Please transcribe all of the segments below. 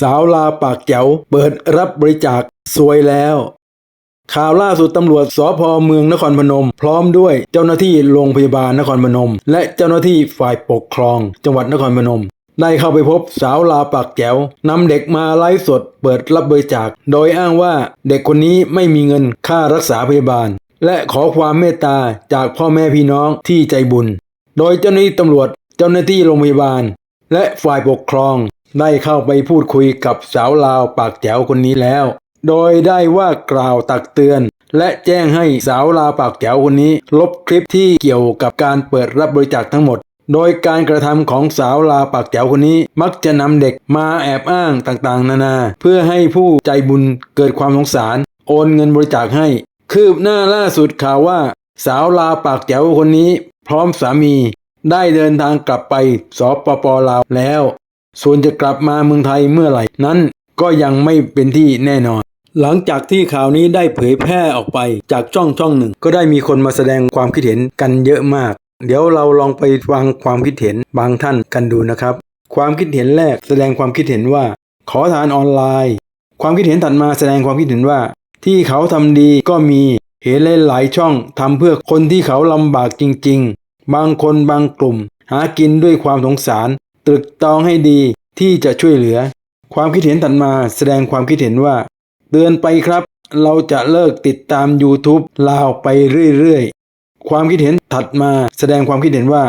สาวลาปากแจ๋วเปิดรับบริจาคสวยแล้ว ข่าวล่าสุดตำรวจสพเมืองนครพนม พร้อมด้วยเจ้าหน้าที่โรงพยาบาลนครพนม และเจ้าหน้าที่ฝ่ายปกครอง จังหวัดนครพนม ได้เข้าไปพบสาวลาปากแจ๋วนำเด็กมาไลฟ์สด เปิดรับบริจาค โดยอ้างว่าเด็กคนนี้ไม่มีเงินค่ารักษาพยาบาล และขอความเมตตาจากพ่อแม่พี่น้องที่ใจบุญ โดยเจ้าหน้าที่ตำรวจ เจ้าหน้าที่โรงพยาบาล และฝ่ายปกครอง ได้เข้าไปพูดคุยกับสาวลาวปากแจ๋วคนนี้แล้ว โดยได้ว่ากล่าวตักเตือน และแจ้งให้สาวลาวปากแจ๋วคนนี้ ลบคลิปที่เกี่ยวกับการเปิดรับบริจาคทั้งหมด โดยการกระทำของสาวลาวปากแจ๋วคนนี้ มักจะนำเด็กมาแอบอ้างต่างๆ นานา เพื่อให้ผู้ใจบุญเกิดความสงสาร โอนเงินบริจาคให้ คืบหน้าล่าสุดข่าวว่า สาวลาวปากแจ๋วคนนี้ พร้อมสามี ได้เดินทางกลับไปสปปลาวแล้ว ส่วนจะกลับมาเมืองไทยเมื่อไหร่ นั้นก็ยังไม่เป็นที่แน่นอน หลังจากที่ข่าวนี้ได้เผยแพร่ออกไปจากช่องช่องหนึ่ง ก็ได้มีคนมาแสดงความคิดเห็นกันเยอะมาก เดี๋ยวเราลองไปฟังความคิดเห็นบางท่านกันดูนะครับ ความคิดเห็นแรกแสดงความคิดเห็นว่า ขอทานออนไลน์ ความคิดเห็นถัดมาแสดงความคิดเห็นว่า ที่เขาทำดีก็มีเห็นหลายช่องทำเพื่อคนที่เขาลำบากจริง ๆ บางคนบางกลุ่ม หากินด้วยความสงสาร ตรึกตองให้ดีที่จะช่วยเหลือ ความคิดเห็นถัดมาแสดงความคิดเห็นว่า เตือนไปครับ เราจะเลิกติดตาม YouTube ลาวไปเรื่อยๆ ความคิดเห็นถัดมาแสดงความคิดเห็นว่า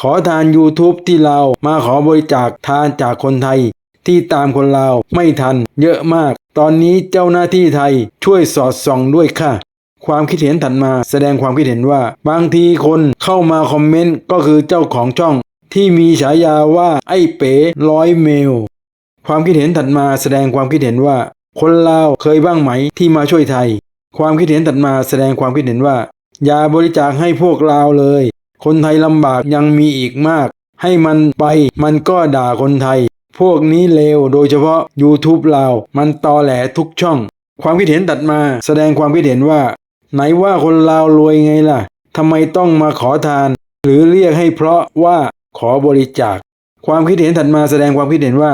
ขอทาน YouTube ที่ลามาขอบริจาคทานจากคนไทย ที่ตามคนลาวไม่ทัน เยอะมาก ตอนนี้เจ้าหน้าที่ไทยช่วยสอดส่องด้วยค่ะความคิดเห็นถัดมาแสดงความคิดเห็นว่า บางทีคนเข้ามาคอมเมนต์ก็คือเจ้าของช่อง ที่มีฉายาว่าไอ้เป๋ร้อยเมล ความคิดเห็นถัดมาแสดงความคิดเห็นว่า คนลาวเคยบ้างไหมที่มาช่วยไทย ความคิดเห็นถัดมาแสดงความคิดเห็นว่า อย่าบริจาคให้พวกลาวเลย คนไทยลำบากยังมีอีกมาก ให้มันไปมันก็ด่าคนไทย พวกนี้เลวโดยเฉพาะ YouTube ลาวมันตอแหลทุกช่อง ความคิดเห็นตัดมาแสดงความคิดเห็นว่า ไหนว่าคนลาวรวยไงล่ะทำไมต้องมาขอทาน หรือเรียกให้เพราะว่า ขอบริจาค ความคิดเห็นถัดมาแสดงความคิดเห็นว่า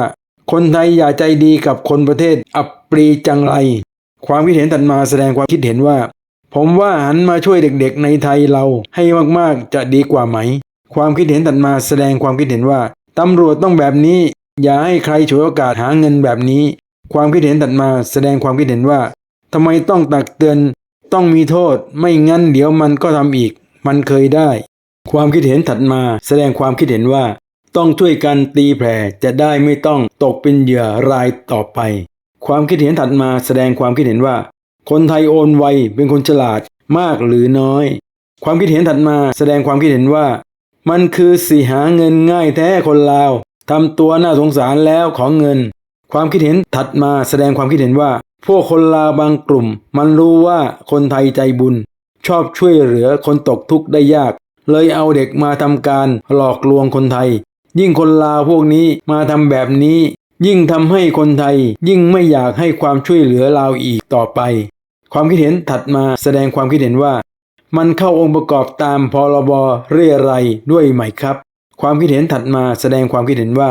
คนไทยอย่าใจดีกับคนประเทศอับปรีจังไร ความคิดเห็นถัดมาแสดงความคิดเห็นว่า ผมว่าหันมาช่วยเด็กๆในไทยเราให้มากๆจะดีกว่าไหม ความคิดเห็นถัดมาแสดงความคิดเห็นว่าตำรวจต้องแบบนี้ อย่าให้ใครฉวยโอกาสหาเงินแบบนี้ ความคิดเห็นถัดมาแสดงความคิดเห็นว่าทำไมต้องตักเตือนต้องมีโทษไม่งั้นเดี๋ยวมันก็ทำอีก มันเคยได้ ความคิดเห็นถัดมาแสดงความคิดเห็นว่า ต้องช่วยกันตีแผ่จะได้ไม่ต้องตกเป็นเหยื่อรายต่อไป ความคิดเห็นถัดมาแสดงความคิดเห็นว่า คนไทยโอนไวเป็นคนฉลาดมากหรือน้อย ความคิดเห็นถัดมาแสดงความคิดเห็นว่า มันคือสิหาเงินง่ายแท้คนลาวทำตัวน่าสงสารแล้วของเงิน ความคิดเห็นถัดมาแสดงความคิดเห็นว่า พวกคนลาวบางกลุ่ม มันรู้ว่าคนไทยใจบุญ ชอบช่วยเหลือคนตกทุกข์ได้ยาก เลยเอาเด็กมาทำการหลอกลวงคนไทย ยิ่งคนลาวพวกนี้มาทำแบบนี้ ยิ่งทำให้คนไทย ยิ่งไม่อยากให้ความช่วยเหลือลาวอีกต่อไป ความคิดเห็นถัดมาแสดงความคิดเห็นว่า มันเข้าองค์ประกอบตามพรบเรียรัยด้วยไหมครับ ความคิดเห็นถัดมาแสดงความคิดเห็นว่า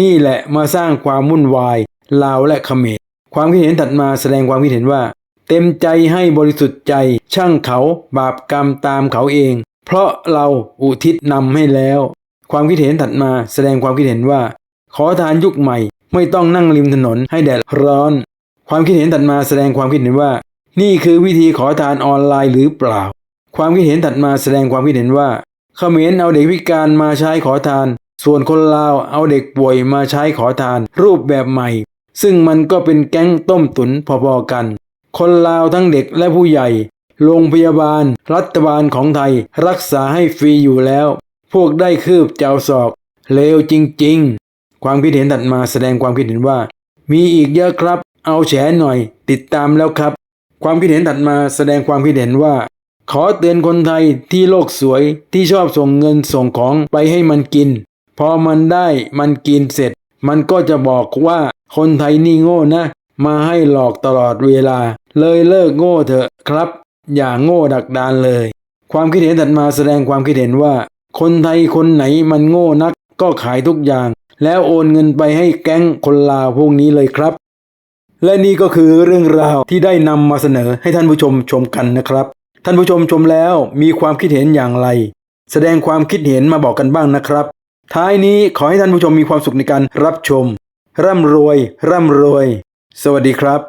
นี่แหละมาสร้างความวุ่นวายลาวและเขมรความคิดเห็นถัดมาแสดงความคิดเห็นว่า เต็มใจให้บริสุทธิ์ใจช่างเขาบาปกรรมตามเขาเอง เพราะเราอุทิศนำให้แล้ว ความคิดเห็นถัดมาแสดงความคิดเห็นว่า ขอทานยุคใหม่ ไม่ต้องนั่งริมถนนให้แดดร้อน ความคิดเห็นถัดมาแสดงความคิดเห็นว่า นี่คือวิธีขอทานออนไลน์หรือเปล่า ความคิดเห็นถัดมาแสดงความคิดเห็นว่าเขมรเอาเด็กพิการมาใช้ขอทาน ส่วนคนลาวเอาเด็กป่วยมาใช้ขอทาน รูปแบบใหม่ ซึ่งมันก็เป็นแก๊งต้มตุนพอๆกัน คนลาวทั้งเด็กและผู้ใหญ่ โรงพยาบาล รัฐบาลของไทย รักษาให้ฟรีอยู่แล้ว พวกได้คืบเจ้าศอกเลวจริง ๆ ความคิดเห็นถัดมาแสดงความคิดเห็นว่า มีอีกเยอะครับ เอาแฉหน่อย ติดตามแล้วครับ ความคิดเห็นถัดมาแสดงความคิดเห็นว่า ขอเตือนคนไทยที่โลกสวยที่ชอบส่งเงินส่งของไปให้มันกิน พอมันได้มันกินเสร็จ มันก็จะบอกว่าคนไทยนี่โง่นะ มาให้หลอกตลอดเวลา เลยเลิกโง่เถอะครับ อย่าโง่ดักดานเลย ความคิดเห็นถัดมาแสดงความคิดเห็นว่า คนไทยคนไหนมันโง่นักก็ขายทุกอย่าง แล้วโอนเงินไปให้แก๊งคนลาวพวกนี้เลยครับ และนี่ก็คือเรื่องราวที่ได้นำมาเสนอให้ท่านผู้ชมชมกันนะครับ ท่านผู้ชมชมแล้วมีความคิดเห็นอย่างไร แสดงความคิดเห็นมาบอกกันบ้างนะครับ ท้ายนี้ขอให้ท่านผู้ชมมีความสุขในการรับชม ร่ำรวย ร่ำรวย สวัสดีครับ